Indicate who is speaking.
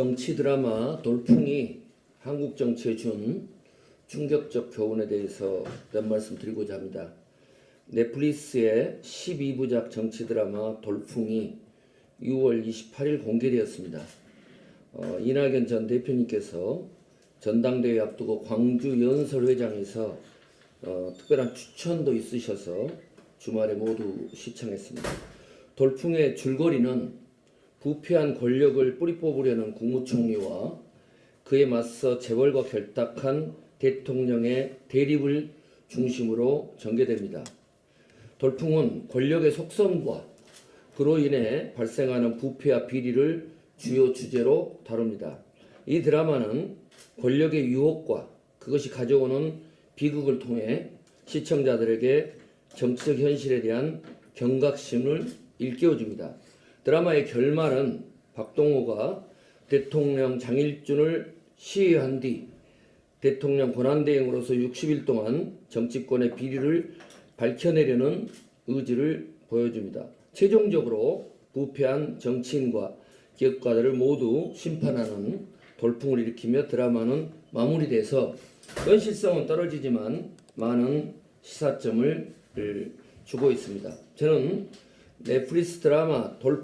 Speaker 1: 정치 드라마 돌풍이 한국 정치에 준 충격적 교훈에 대해서 몇 말씀 드리고자 합니다. 넷플릭스의 12부작 정치 드라마 돌풍이 6월 28일 공개되었습니다. 어, 이낙연 전 대표님께서 전당대회 앞두고 광주 연설회장에서 어, 특별한 추천도 있으셔서 주말에 모두 시청했습니다. 돌풍의 줄거리는 부패한 권력을 뿌리 뽑으려는 국무총리와 그에 맞서 재벌과 결탁한 대통령의 대립을 중심으로 전개됩니다. 돌풍은 권력의 속성과 그로 인해 발생하는 부패와 비리를 주요 주제로 다룹니다. 이 드라마는 권력의 유혹과 그것이 가져오는 비극을 통해 시청자들에게 정치적 현실에 대한 경각심을 일깨워줍니다. 드라마의 결말은 박동호가 대통령 장일준을 시해한 뒤 대통령 권한대행으로서 60일 동안 정치권의 비리를 밝혀내려는 의지를 보여줍니다. 최종적으로 부패한 정치인과 기업가들을 모두 심판하는 돌풍을 일으키며 드라마는 마무리돼서 현실성은 떨어지지만 많은 시사점을 주고 있습니다. 저는 넷플릭스 드라마 돌